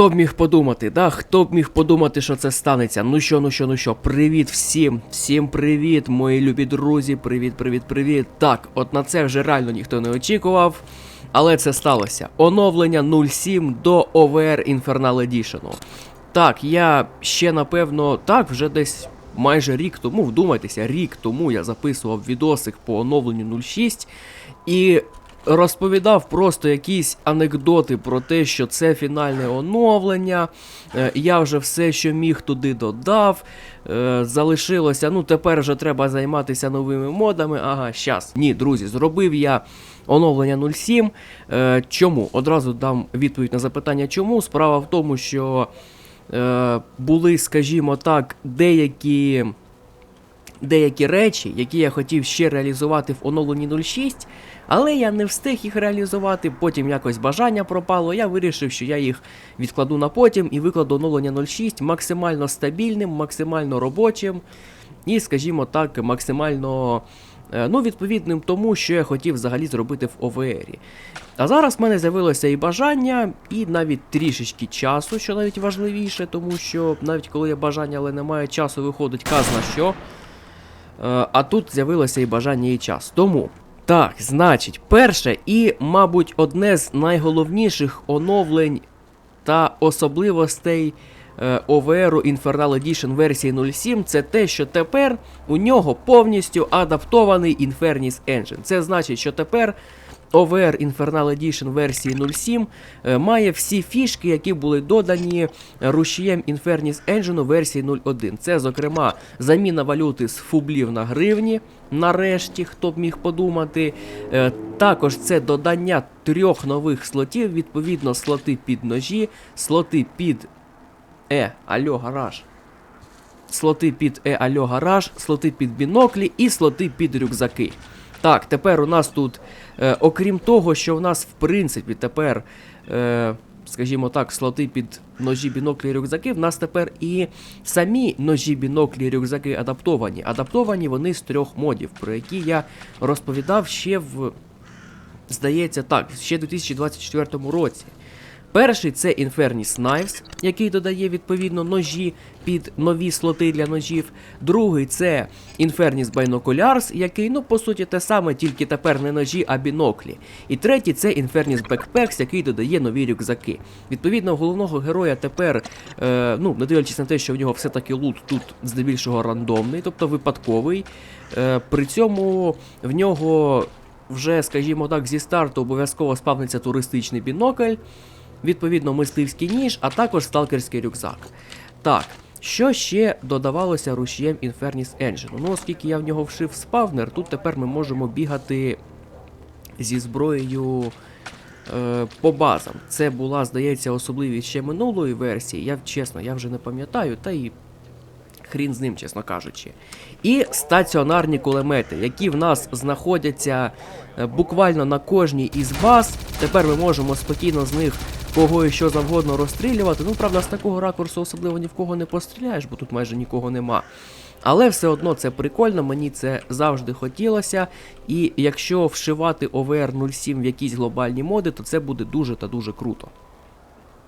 Хто б міг подумати, да? Хто б міг подумати, що це станеться? Ну що, ну що, ну що, привіт всім, всім привіт, мої любі друзі, привіт, привіт, привіт. Так, от на це вже реально ніхто не очікував. Але це сталося. Оновлення 07 до OVR Infernal Edition. Так, я ще напевно, так, вже десь майже рік тому, вдумайтеся, рік тому я записував відосик по оновленню 06 і розповідав просто якісь анекдоти про те, що це фінальне оновлення. Е, Я вже все, що міг, туди додав. Е, Залишилося, ну тепер вже треба займатися новими модами. Ага, щас. Ні, друзі, зробив я оновлення 07. Е, Чому? Одразу дам відповідь на запитання, чому. Справа в тому, що були, скажімо так, деякі. Деякі речі, які я хотів ще реалізувати в оновленні 06, але я не встиг їх реалізувати. Потім якось бажання пропало. Я вирішив, що я їх відкладу на потім і викладу оновлення 06 максимально стабільним, максимально робочим і, скажімо так, максимально е, ну, відповідним тому, що я хотів взагалі зробити в ОВРі. А зараз в мене з'явилося і бажання, і навіть трішечки часу, що навіть важливіше, тому що навіть коли є бажання, але немає часу, виходить казна що. Е, А тут з'явилося і бажання і час. Тому. Так, значить, перше і, мабуть, одне з найголовніших оновлень та особливостей е, OVR Infernal Edition версії 07 це те, що тепер у нього повністю адаптований Infernis Engine. Це значить, що тепер OVR Infernal Edition версії 07 е, має всі фішки, які були додані рушієм Infernis Engine версії 01. Це, зокрема, заміна валюти з фублів на гривні. Нарешті, хто б міг подумати. Е, Також це додання трьох нових слотів, відповідно, слоти під ножі, слоти під Е, альо, гараж. Слоти під Е, альо, гараж, слоти під біноклі і слоти під рюкзаки. Так, тепер у нас тут, е, окрім того, що в нас, в принципі, тепер, е, скажімо так, слоти під ножі, біноклі рюкзаки, в нас тепер і самі ножі, біноклі рюкзаки адаптовані. Адаптовані вони з трьох модів, про які я розповідав ще в. Здається, так, ще в 2024 році. Перший це Infernus Knives, який додає відповідно ножі під нові слоти для ножів. Другий це Infernus Binoculars, який, ну, по суті, те саме, тільки тепер не ножі, а біноклі. І третій це Infernus Backpacks, який додає нові рюкзаки. Відповідно, головного героя тепер, е, ну, не дивлячись на те, що в нього все-таки лут тут здебільшого рандомний, тобто випадковий. Е, при цьому в нього вже, скажімо так, зі старту обов'язково спавниться туристичний бінокль, відповідно, мисливський ніж, а також сталкерський рюкзак. Так, що ще додавалося рушієм Infernus Engine? Ну, оскільки я в нього вшив спавнер, тут тепер ми можемо бігати зі зброєю е, по базам. Це була, здається, особливість ще минулої версії. Я чесно, я вже не пам'ятаю, та і хрін з ним, чесно кажучи. І стаціонарні кулемети, які в нас знаходяться е, буквально на кожній із баз. Тепер ми можемо спокійно з них кого і що завгодно розстрілювати. Ну, правда, з такого ракурсу особливо ні в кого не постріляєш, бо тут майже нікого нема. Але все одно це прикольно, мені це завжди хотілося. І якщо вшивати OVR 07 в якісь глобальні моди, то це буде дуже та дуже круто.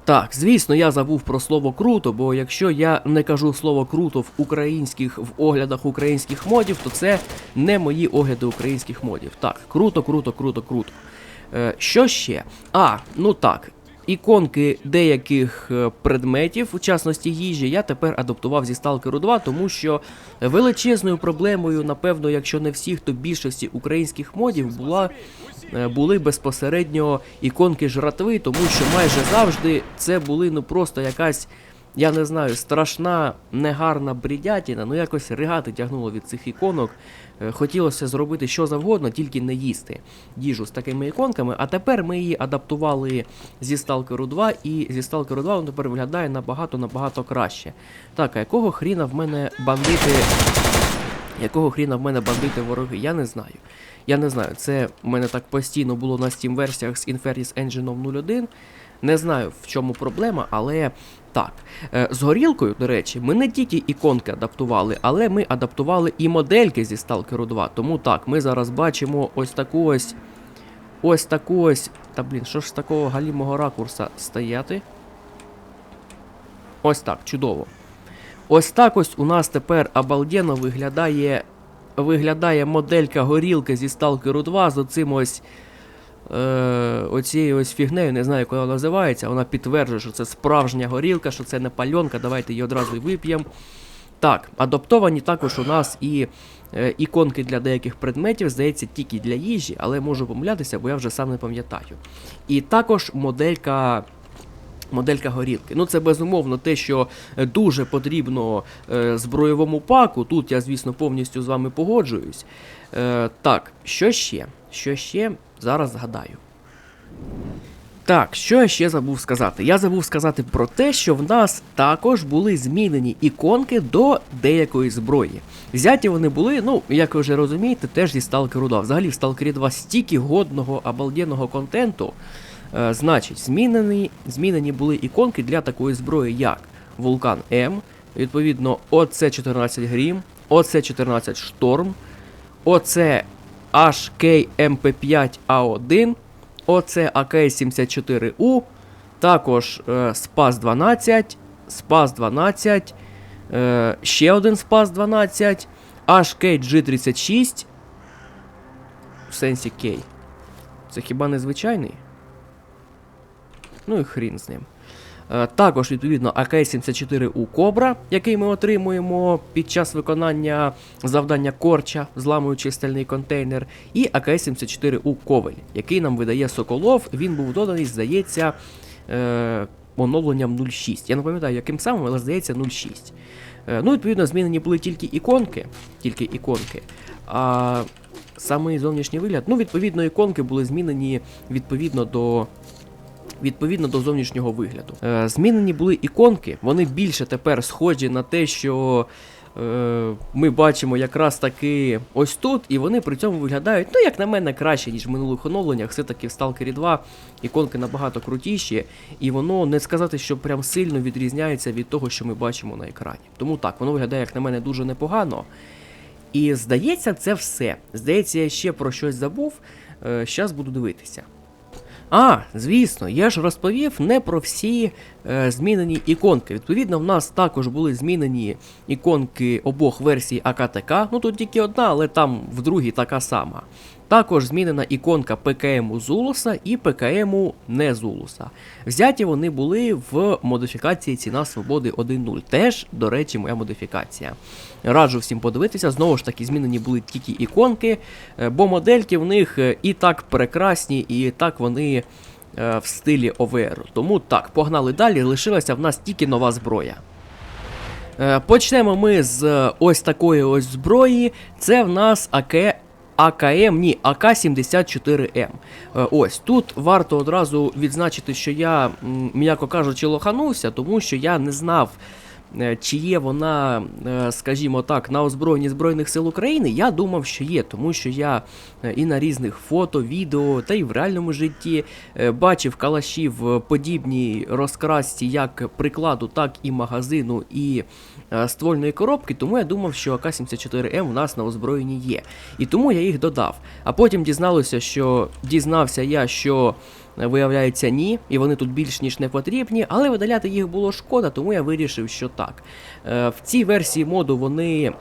Так, звісно, я забув про слово круто, бо якщо я не кажу слово круто в українських в оглядах українських модів, то це не мої огляди українських модів. Так, круто, круто, круто, круто. Е, що ще? А, ну так. Іконки деяких е, предметів, у частності їжі, я тепер адаптував зі Сталкеру 2, тому що величезною проблемою, напевно, якщо не всіх, то більшості українських модів була е, були безпосередньо іконки жратви, тому що майже завжди це були ну просто якась, я не знаю, страшна, негарна брідятіна, ну якось ригати тягнуло від цих іконок. Е, Хотілося зробити що завгодно, тільки не їсти їжу з такими іконками. А тепер ми її адаптували зі Stalker 2, і зі Stalker 2 воно тепер виглядає набагато-набагато краще. Так, а якого хріна в мене бандити. Якого хріна в мене бандити вороги? Я не знаю. Я не знаю. Це в мене так постійно було на Steam версіях з Infernus Engine 01. Не знаю, в чому проблема, але так. Е, з горілкою, до речі, ми не тільки іконки адаптували, але ми адаптували і модельки зі Stalker 2. Тому так, ми зараз бачимо ось таку ось. Ось таку ось. Та блін, що ж з такого галімого ракурса стояти? Ось так, чудово. Ось так ось у нас тепер обалденно виглядає, виглядає моделька горілки зі Stalker 2 з оцим ось. Е, оцією ось фігнею, не знаю, як вона називається. Вона підтверджує, що це справжня горілка, що це не пальонка. Давайте її одразу й вип'ємо. Так, адаптовані також у нас і е, іконки для деяких предметів, здається, тільки для їжі, але можу помилятися, бо я вже сам не пам'ятаю. І також моделька. Моделька горілки. Ну, це безумовно те, що дуже потрібно е, збройовому паку. Тут я, звісно, повністю з вами погоджуюсь. Е, так, що ще? Що ще? Зараз згадаю. Так, що я ще забув сказати? Я забув сказати про те, що в нас також були змінені іконки до деякої зброї. Взяті вони були, ну, як ви вже розумієте, теж зі Stalker 2. Взагалі в Stalker 2 стільки годного обалденного контенту. Е, значить, змінені, змінені були іконки для такої зброї, як Вулкан М, відповідно, ОЦ-14 Грім, ОЦ-14 Шторм, ОЦ HKMP5A1, ОЦ АК-74У, також е, Спас 12, Спас 12, е, ще один Спас 12, HKG36. В сенсі K. Це хіба не звичайний? Ну і хрін з ним. Е, Також, відповідно, АК-74У Кобра, який ми отримуємо під час виконання завдання Корча, зламуючи стальний контейнер, і АК-74У Ковель, який нам видає Соколов. Він був доданий, здається, е, оновленням 0.6. Я не пам'ятаю, яким самим, але здається 0.6. Е, Ну, відповідно, змінені були тільки іконки, тільки іконки. А самий зовнішній вигляд, ну, відповідно, іконки були змінені відповідно до відповідно до зовнішнього вигляду. Е, змінені були іконки, вони більше тепер схожі на те, що е, ми бачимо якраз таки ось тут, і вони при цьому виглядають, ну, як на мене, краще, ніж в минулих оновленнях. Все-таки в Stalker 2 іконки набагато крутіші, і воно не сказати, що прям сильно відрізняється від того, що ми бачимо на екрані. Тому так, воно виглядає, як на мене, дуже непогано. І здається, це все. Здається, я ще про щось забув. Зараз буду дивитися. А, звісно, я ж розповів не про всі е, змінені іконки. Відповідно, в нас також були змінені іконки обох версій АКТК. Ну тут тільки одна, але там в другій така сама. Також змінена іконка ПКМу Зулуса і ПКМу не Зулуса. Взяті вони були в модифікації Ціна Свободи 1.0. Теж, до речі, моя модифікація. Раджу всім подивитися. Знову ж таки, змінені були тільки іконки, е, бо модельки в них е, і так прекрасні, і так вони е, в стилі ОВР. Тому так, погнали далі. Лишилася в нас тільки нова зброя. Почнемо ми з ось такої ось зброї. Це в нас АК. АКМ, ні, АК-74М. Е, Ось тут варто одразу відзначити, що я, м'яко кажучи, лоханувся, тому що я не знав, чи є вона, е, скажімо так, на озброєнні Збройних сил України. Я думав, що є, тому що я е, і на різних фото, відео, та й в реальному житті е, бачив калаші в подібній розкрасці як прикладу, так і магазину, і е, ствольної коробки, тому я думав, що АК-74М у нас на озброєнні є. І тому я їх додав. А потім дізналося, що дізнався я, що е, виявляється ні, і вони тут більш ніж не потрібні, але видаляти їх було шкода, тому я вирішив, що так. Е, В цій версії моду вони.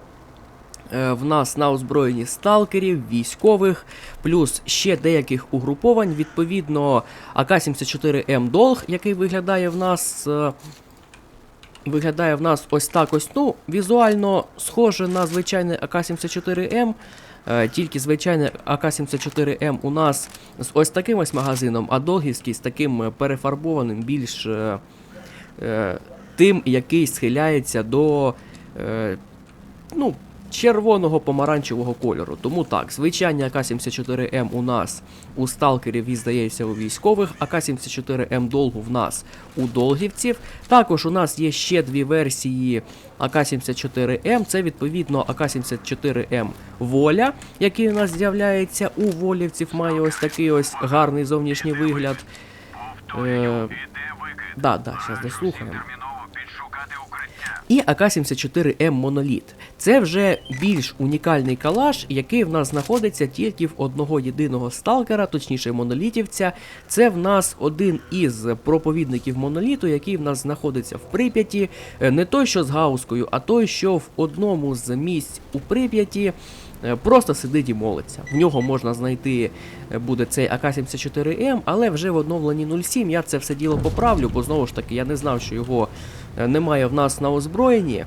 е, В нас на озброєнні сталкерів, військових, плюс ще деяких угруповань. Відповідно, АК-74М Долг, який виглядає в нас е, Виглядає в нас ось так ось. Ну, візуально схоже на звичайний АК-74М. Е, тільки звичайний АК-74М у нас з ось таким ось магазином, а Долгівський з таким е, перефарбованим, більш е, тим, який схиляється до ну, червоного помаранчевого кольору. Тому так, звичайний АК-74М у нас у сталкерів і здається у військових, АК-74М долгу в нас у долгівців. Також у нас є ще дві версії АК-74М. Це відповідно АК-74М Воля, який у нас з'являється у волівців, має ось такий ось гарний зовнішній вигляд. Е, да, да, зараз дослухаємо. І АК-74М Моноліт. Це вже більш унікальний калаш, який в нас знаходиться тільки в одного єдиного сталкера, точніше монолітівця. Це в нас один із проповідників моноліту, який в нас знаходиться в Прип'яті. Е, Не той, що з Гаускою, а той, що в одному з місць у Прип'яті. е, Просто сидить і молиться. В нього можна знайти е, буде цей АК-74М, але вже в оновленні 07 я це все діло поправлю, бо знову ж таки я не знав, що його немає в нас на озброєнні.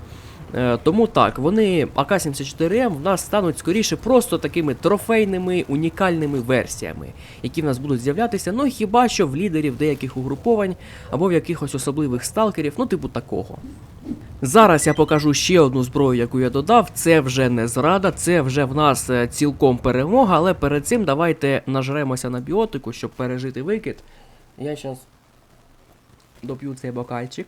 Е, Тому так, вони АК-74М в нас стануть скоріше просто такими трофейними унікальними версіями, які в нас будуть з'являтися, ну хіба що в лідерів деяких угруповань або в якихось особливих сталкерів, ну типу такого. Зараз я покажу ще одну зброю, яку я додав. Це вже не зрада, це вже в нас е, цілком перемога, але перед цим давайте нажремося на біотику, щоб пережити викид. Я зараз доп'ю цей бокальчик.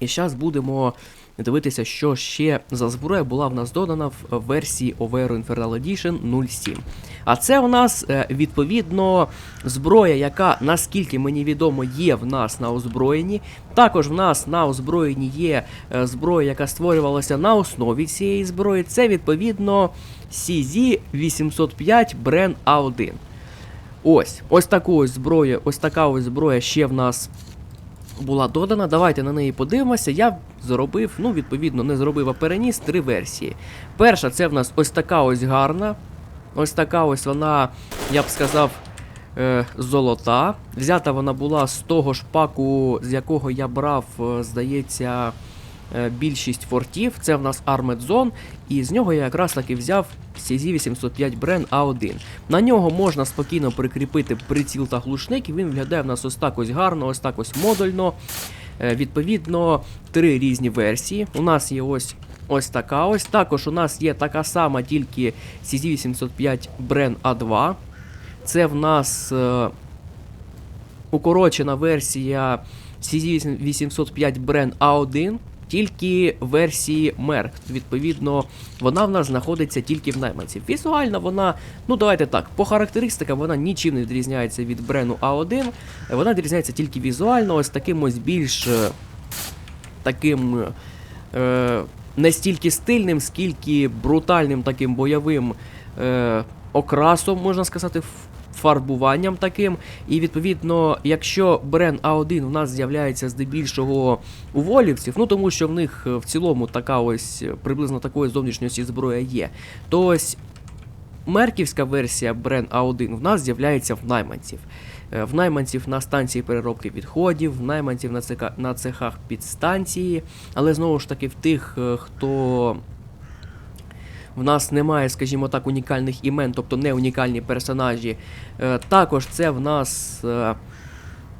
І зараз будемо дивитися, що ще за зброя була в нас додана в версії Overo Infernal Edition 07. А це у нас е, відповідно зброя, яка, наскільки мені відомо, є в нас на озброєнні. Також в нас на озброєнні є е, зброя, яка створювалася на основі цієї зброї. Це відповідно CZ805 Bren A1. Ось, ось таку ось зброю, ось така ось зброя ще в нас була додана. Давайте на неї подивимося. Я зробив, ну, відповідно, не зробив, а переніс три версії. Перша це в нас ось така ось гарна. Ось така ось вона, я б сказав, е, золота. Взята вона була з того ж паку, з якого я брав, е, здається, більшість фортів. Це в нас Armored Zone, і з нього я якраз таки взяв CZ805 Bren A1. На нього можна спокійно прикріпити приціл та глушник, і він виглядає в нас ось так ось гарно, ось так ось модульно. Е, Відповідно, три різні версії. У нас є ось ось така ось. Також у нас є така сама, тільки CZ805 Bren A2. Це в нас е, укорочена версія CZ805 Bren A1. Тільки версії Merc. Відповідно, вона в нас знаходиться тільки в найманців. Візуально вона, ну давайте так, по характеристикам вона нічим не відрізняється від Брену А1. Вона відрізняється тільки візуально, ось таким ось більш е, таким е, не стільки стильним, скільки брутальним таким бойовим е, окрасом, можна сказати, фарбуванням таким. І відповідно, якщо Брен А1 у нас з'являється здебільшого у волівців, ну тому що в них е, в цілому така ось е, приблизно такої зовнішньості зброя є, то ось мерківська версія Брен А1 в нас з'являється в найманців. Е, В найманців на станції переробки відходів, в найманців на, цехах підстанції, але знову ж таки в тих, хто в нас немає, скажімо так, унікальних імен, тобто не унікальні персонажі. Е, Також це в нас е,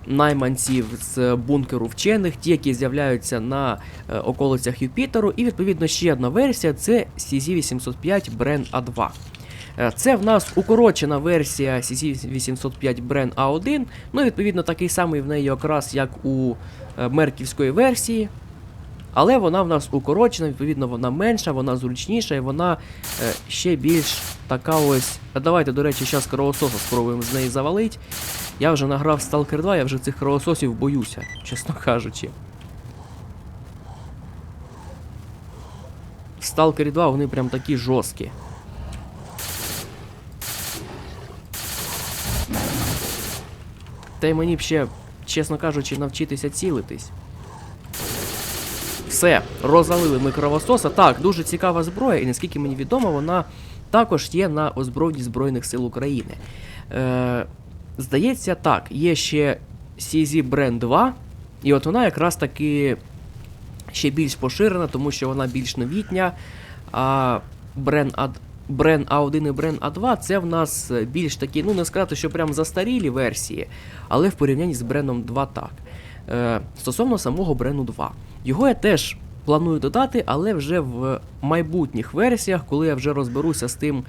найманців з бункеру вчених, ті, які з'являються на е, околицях Юпітеру. І відповідно ще одна версія це CZ805 Bren A2. Е, Це в нас укорочена версія CZ805 Bren A1. Ну, відповідно, такий самий в неї окрас, як у мерківської версії. Але вона в нас укорочена, відповідно, вона менша, вона зручніша і вона е, ще більш така ось. А давайте, до речі, зараз кровососа спробуємо з неї завалить. Я вже награв Stalker 2, я вже цих кровососів боюся, чесно кажучи. В Stalker 2 вони прям такі жорсткі. Та й мені б ще, чесно кажучи, навчитися цілитись. Все, розвалили ми кровососа. Так, дуже цікава зброя, і наскільки мені відомо, вона також є на озброєнні Збройних сил України. Е, здається, так, є ще CZ Brand 2, і от вона якраз таки ще більш поширена, тому що вона більш новітня. А Brand А1 і Brand А2 це в нас більш такі, ну не сказати, що прям застарілі версії, але в порівнянні з Брендом 2 так. Е, стосовно самого Брену 2. Його я теж планую додати, але вже в майбутніх версіях, коли я вже розберуся з тим,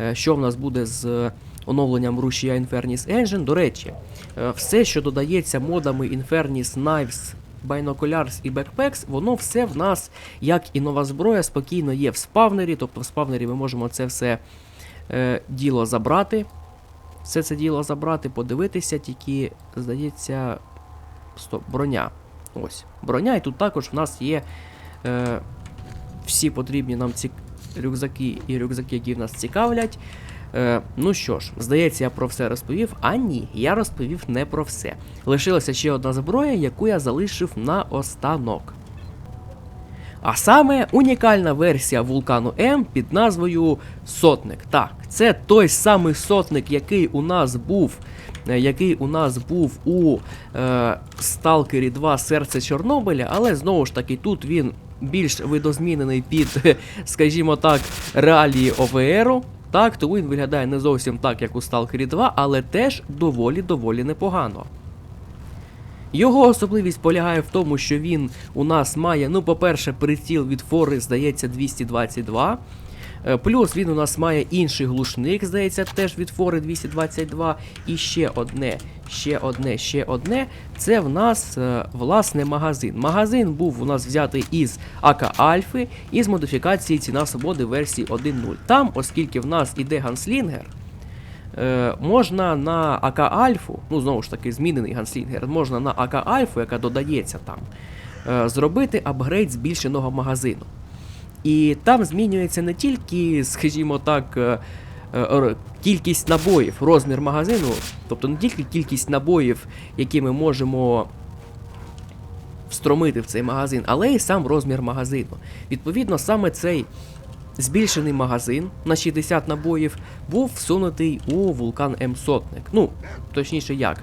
е, що в нас буде з оновленням Russia Infernis Engine. До речі, е, все, що додається модами Infernis Knives, Binoculars і Backpacks, воно все в нас, як і нова зброя, спокійно є в спавнері. Тобто в спавнері ми можемо це все е, діло забрати. Все це діло забрати, подивитися, тільки, здається, Стоп, броня. Ось. Броня, і тут також в нас є е, всі потрібні нам ці рюкзаки і рюкзаки, які нас цікавлять. Е, ну що ж, здається, я про все розповів. А ні, я розповів не про все. Лишилася ще одна зброя, яку я залишив на останок. А саме унікальна версія вулкану М під назвою Сотник. Так, це той самий сотник, який у нас був, який у нас був у е, Сталкері 2 Серце Чорнобиля, але знову ж таки тут він більш видозмінений під, скажімо так, реалії ОВРу. Так, тому він виглядає не зовсім так, як у Stalker 2, але теж доволі-доволі непогано. Його особливість полягає в тому, що він у нас має, ну, по-перше, приціл від фори, здається, 222. Е, Плюс він у нас має інший глушник, здається, теж від фори 222. І ще одне, ще одне, ще одне. Це в нас е, власне магазин. Магазин був у нас взятий із АК Альфи із модифікації ціна свободи версії 1.0. Там, оскільки в нас іде ганслінгер, Е, можна на АК Альфу, ну знову ж таки, змінений ганслінгер, можна на АК Альфу, яка додається там, зробити апгрейд збільшеного магазину. І там змінюється не тільки, скажімо так, е, е, кількість набоїв, розмір магазину, тобто не тільки кількість набоїв, які ми можемо встромити в цей магазин, але й сам розмір магазину. Відповідно, саме цей збільшений магазин на 60 набоїв був всунутий у вулкан М Сотник. Ну, точніше як.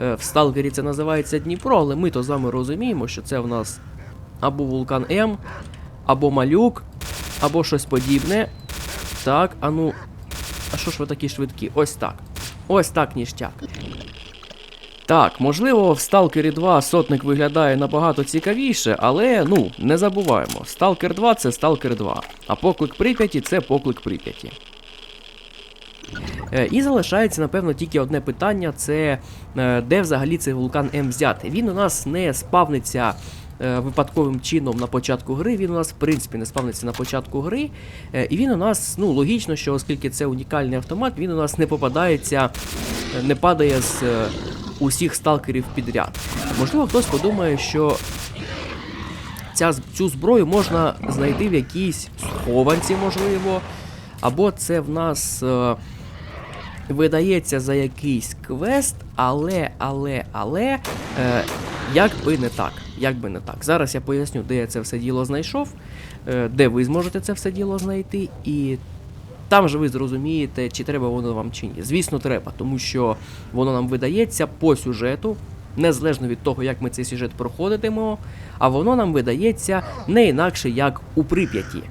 Е, В Сталкері це називається Дніпро, але ми то з вами розуміємо, що це в нас або вулкан М, або малюк, або щось подібне. Так, а ну. А що ж ви такі швидкі? Ось так. Ось так ніштяк. Так, можливо, в Stalker 2 сотник виглядає набагато цікавіше, але ну, не забуваємо. Stalker 2 це Stalker 2, а поклик Прип'яті це поклик Прип'яті. Е, І залишається, напевно, тільки одне питання: це е, де взагалі цей вулкан М взяти. Він у нас не спавниться випадковим чином на початку гри. Він у нас, в принципі, не спавниться на початку гри. Е, І він у нас, ну, логічно, що оскільки це унікальний автомат, він у нас не попадається, е, не падає з е, усіх сталкерів підряд. Можливо, хтось подумає, що ця, цю зброю можна знайти в якійсь схованці, можливо. Або це в нас е, видається за якийсь квест, але, але, але, е, як би не так. Як би не так. Зараз я поясню, де я це все діло знайшов, е, де ви зможете це все діло знайти, і там же ви зрозумієте, чи треба воно вам чи ні. Звісно, треба, тому що воно нам видається по сюжету, незалежно від того, як ми цей сюжет проходитимемо, а воно нам видається не інакше, як у Прип'яті.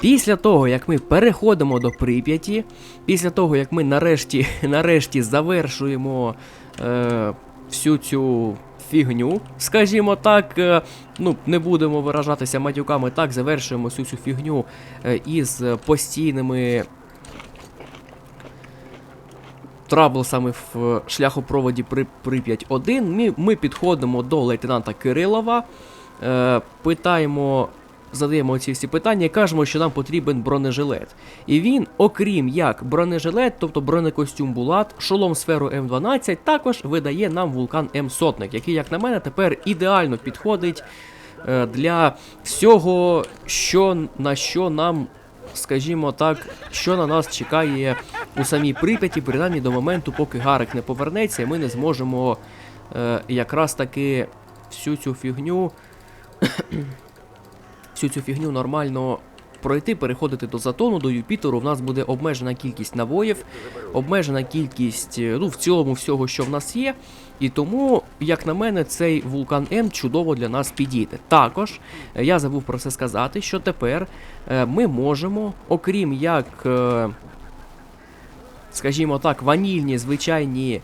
Після того, як ми переходимо до Прип'яті, після того, як ми нарешті, нарешті завершуємо е, всю цю фігню, скажімо так, е, ну не будемо виражатися матюками, так, завершуємо всю цю фігню е, із постійними траблсами в шляхопроводі при Прип'ять 1. Ми, ми підходимо до лейтенанта Кирилова, е, питаємо, задаємо ці всі питання і кажемо, що нам потрібен бронежилет. І він, окрім як бронежилет, тобто бронекостюм Булат, шолом сферу М12, також видає нам вулкан М-сотник, який, як на мене, тепер ідеально підходить е, для всього, що на що нам. Скажімо так, що на нас чекає у самій Прип'яті, принаймні до моменту, поки Гарик не повернеться, і ми не зможемо е, якраз таки всю цю фігню всю цю фігню нормально пройти, переходити до затону, до Юпітеру. В нас буде обмежена кількість набоїв, обмежена кількість, е, ну, в цілому всього, що в нас є. І тому, як на мене, цей вулкан М чудово для нас підійде. Також е, я забув про це сказати, що тепер е, ми можемо, окрім як, скажімо так, ванільні звичайні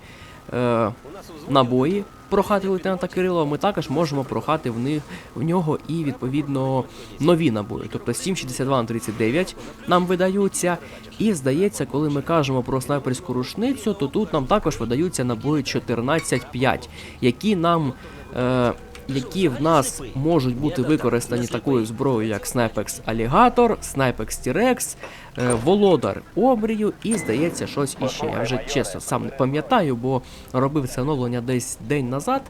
набої прохати лейтенанта Кирилова, ми також можемо прохати в них в нього і відповідно нові набої. Тобто 7,62 на 39 нам видаються. І здається, коли ми кажемо про снайперську рушницю, то тут нам також видаються набої 14,5, які нам. Е, які в нас можуть бути використані такою зброєю, як Snipex Alligator, Snipex T-Rex, е, Володар Обрію і, здається, щось іще. Я вже чесно сам не пам'ятаю, бо робив це оновлення десь день назад.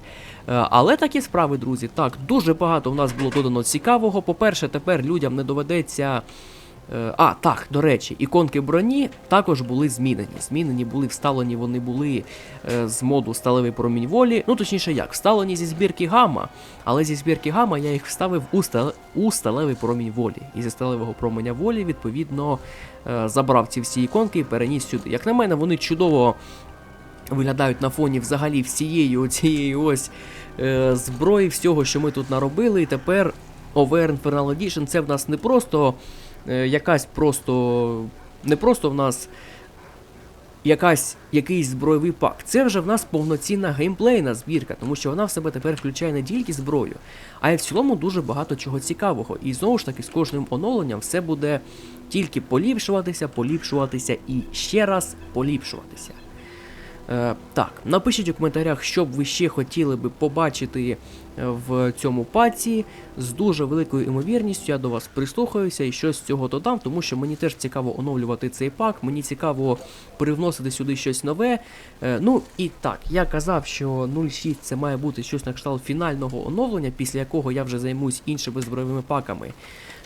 Е, Але такі справи, друзі. Так, дуже багато в нас було додано цікавого. По-перше, тепер людям не доведеться. Е, А, так, до речі, іконки броні також були змінені. Змінені були, вставлені вони були е, з моду сталевий промінь волі. Ну, точніше як, вставлені зі збірки гамма, але зі збірки гамма я їх вставив у, стал... у сталевий промінь волі. І зі сталевого променя волі, відповідно, е, забрав ці всі іконки і переніс сюди. Як на мене, вони чудово виглядають на фоні взагалі всієї оцієї ось зброї, всього, що ми тут наробили. І тепер OVR Infernal Edition це в нас не просто якась просто. Не просто в нас якась, якийсь збройовий пак. Це вже в нас повноцінна геймплейна збірка, тому що вона в себе тепер включає не тільки зброю, а й в цілому дуже багато чого цікавого. І знову ж таки, з кожним оновленням все буде тільки поліпшуватися, поліпшуватися і ще раз поліпшуватися. Е, так, напишіть у коментарях, що б ви ще хотіли би побачити е, в цьому паці. З дуже великою імовірністю я до вас прислухаюся і щось з цього додам, тому що мені теж цікаво оновлювати цей пак, мені цікаво привносити сюди щось нове. Е, ну і так, я казав, що 0.6 це має бути щось на кшталт фінального оновлення, після якого я вже займусь іншими збройовими паками.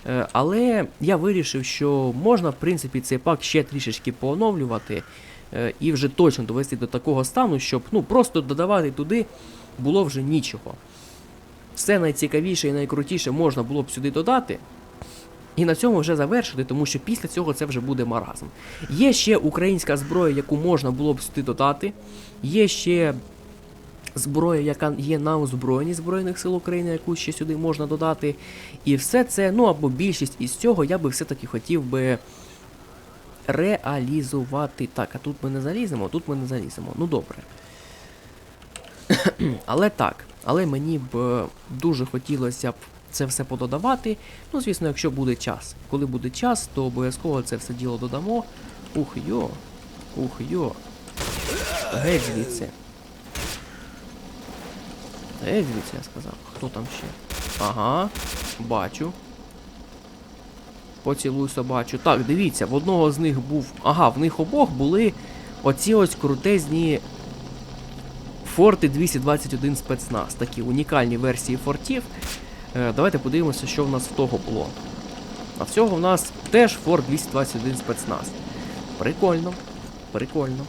Е, Але я вирішив, що можна, в принципі, цей пак ще трішечки пооновлювати і вже точно довести до такого стану, щоб ну, просто додавати туди було вже нічого. Все найцікавіше і найкрутіше можна було б сюди додати. І на цьому вже завершити, тому що після цього це вже буде маразм. Є ще українська зброя, яку можна було б сюди додати. Є ще зброя, яка є на озброєнні Збройних сил України, яку ще сюди можна додати. І все це, ну або більшість із цього я би все-таки хотів би реалізувати. Так, а тут ми не заліземо, тут ми не заліземо. Ну добре. але так, але мені б е, дуже хотілося б це все пододавати. Ну, звісно, якщо буде час. Коли буде час, то обов'язково це все діло додамо. Ух йо. Ух йо. Геть звідси. Геть звідси, я сказав. Хто там ще? Ага, бачу. Поцілуй собачу. Так, дивіться, в одного з них був. Ага, в них обох були оці ось крутезні Форти 221 спецназ. Такі унікальні версії фортів. Е, давайте подивимося, що в нас в того було. А всього в нас теж Форт 221 спецназ. Прикольно. Прикольно.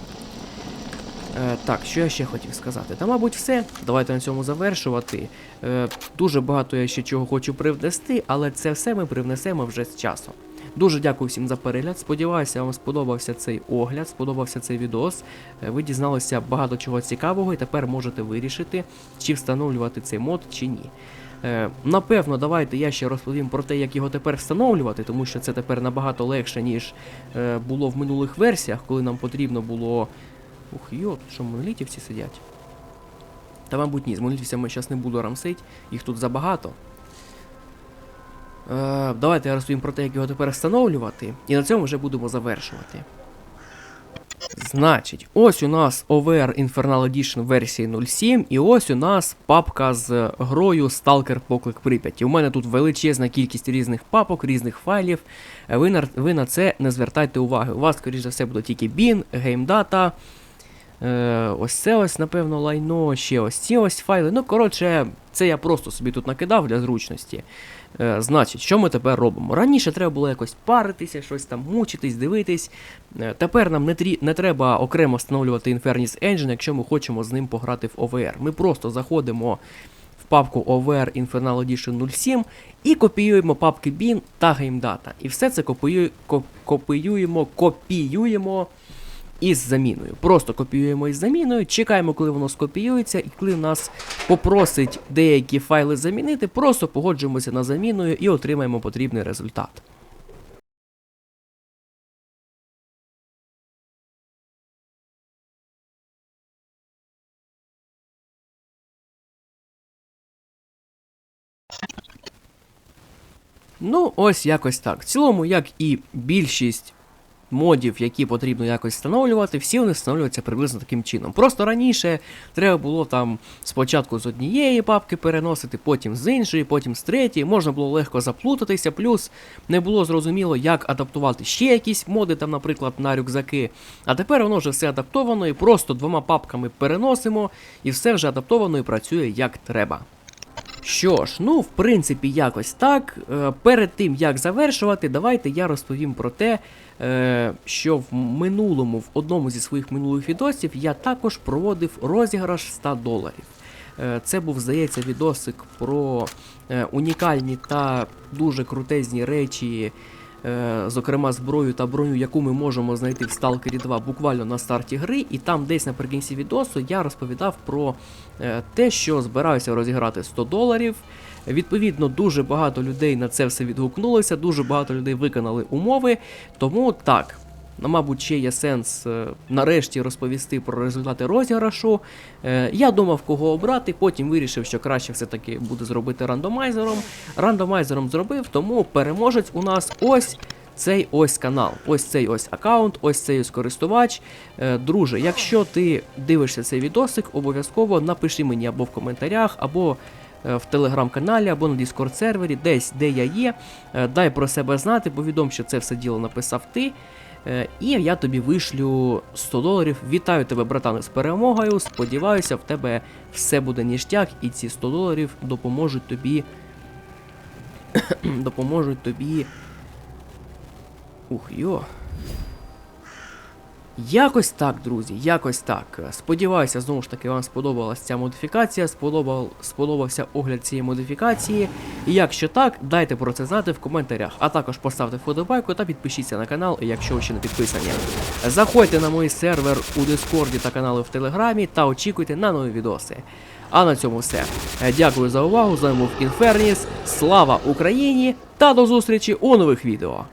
Е, так, що я ще хотів сказати? Та, мабуть, все. Давайте на цьому завершувати. Е, дуже багато я ще чого хочу привнести, але це все ми привнесемо вже з часом. Дуже дякую всім за перегляд. Сподіваюся, вам сподобався цей огляд, сподобався цей відос. Е, Ви дізналися багато чого цікавого і тепер можете вирішити, чи встановлювати цей мод, чи ні. Е, напевно, давайте я ще розповім про те, як його тепер встановлювати, тому що це тепер набагато легше, ніж е, було в минулих версіях, коли нам потрібно було. Ух, йо, тут що монолітівці сидять. Та, мабуть, ні, з монолітівцями зараз не буду рамсить, їх тут забагато. Е, давайте я розповім про те, як його тепер встановлювати, і на цьому вже будемо завершувати. Значить, ось у нас OVR Infernal Edition версії 07, і ось у нас папка з грою Stalker Поклик Прип'яті. У мене тут величезна кількість різних папок, різних файлів. Е, Ви на, ви на це не звертайте уваги. У вас, скоріш за все, буде тільки BIN, GameData. Е, ось це ось, напевно, лайно, ще ось ці ось файли. Ну, коротше, це я просто собі тут накидав для зручності. Е, значить, що ми тепер робимо? Раніше треба було якось паритися, щось там мучитись, дивитись. Е, тепер нам не, трі... не треба окремо встановлювати Infernus Engine, якщо ми хочемо з ним пограти в OVR. Ми просто заходимо в папку OVR Infernal Edition 07 і копіюємо папки bin та GameData. І все це копію... ко- копіюємо, копіюємо із заміною. Просто копіюємо із заміною, чекаємо, коли воно скопіюється, і коли нас попросить деякі файли замінити, просто погоджуємося на заміною і отримаємо потрібний результат. Ну, ось якось так. В цілому, як і більшість модів, які потрібно якось встановлювати, всі вони встановлюються приблизно таким чином. Просто раніше треба було там спочатку з однієї папки переносити, потім з іншої, потім з третьої. Можна було легко заплутатися, плюс не було зрозуміло, як адаптувати ще якісь моди, там, наприклад, на рюкзаки. А тепер воно вже все адаптовано і просто двома папками переносимо, і все вже адаптовано і працює як треба. Що ж, ну, в принципі, якось так. Е, Перед тим як завершувати, давайте я розповім про те, е, що в минулому, в одному зі своїх минулих відосів, я також проводив розіграш 100 доларів. Е, Це був, здається, відосик про унікальні та дуже крутезні речі, зокрема зброю та броню, яку ми можемо знайти в Stalker 2 буквально на старті гри, і там десь наприкінці відосу я розповідав про е, те, що збираюся розіграти 100 доларів. Відповідно, дуже багато людей на це все відгукнулося, дуже багато людей виконали умови. Тому так, ну, мабуть, ще є сенс е, нарешті розповісти про результати розіграшу. Е, я думав, кого обрати, потім вирішив, що краще все-таки буде зробити рандомайзером. Рандомайзером зробив, тому переможець у нас ось. Цей ось канал, ось цей ось аккаунт, ось цей ось користувач. Е, друже, якщо ти дивишся цей відосик, обов'язково напиши мені або в коментарях, або в телеграм-каналі, або на Discord сервері, десь де я є. Дай про себе знати, повідом, що це все діло написав ти. Е, І я тобі вишлю 100 доларів. Вітаю тебе, братане, з перемогою. Сподіваюся, в тебе все буде ніштяк, і ці 100 доларів допоможуть тобі. допоможуть тобі. Ух, йо. Якось так, друзі, якось так. Сподіваюся, знову ж таки, вам сподобалася ця модифікація, сподобав, сподобався огляд цієї модифікації. І якщо так, дайте про це знати в коментарях. А також поставте вподобайку та підпишіться на канал, якщо ви ще не підписані. Заходьте на мій сервер у Дискорді та канали в Телеграмі та очікуйте на нові відоси. А на цьому все. Дякую за увагу. З вами був Інферніс. Слава Україні! Та до зустрічі у нових відео.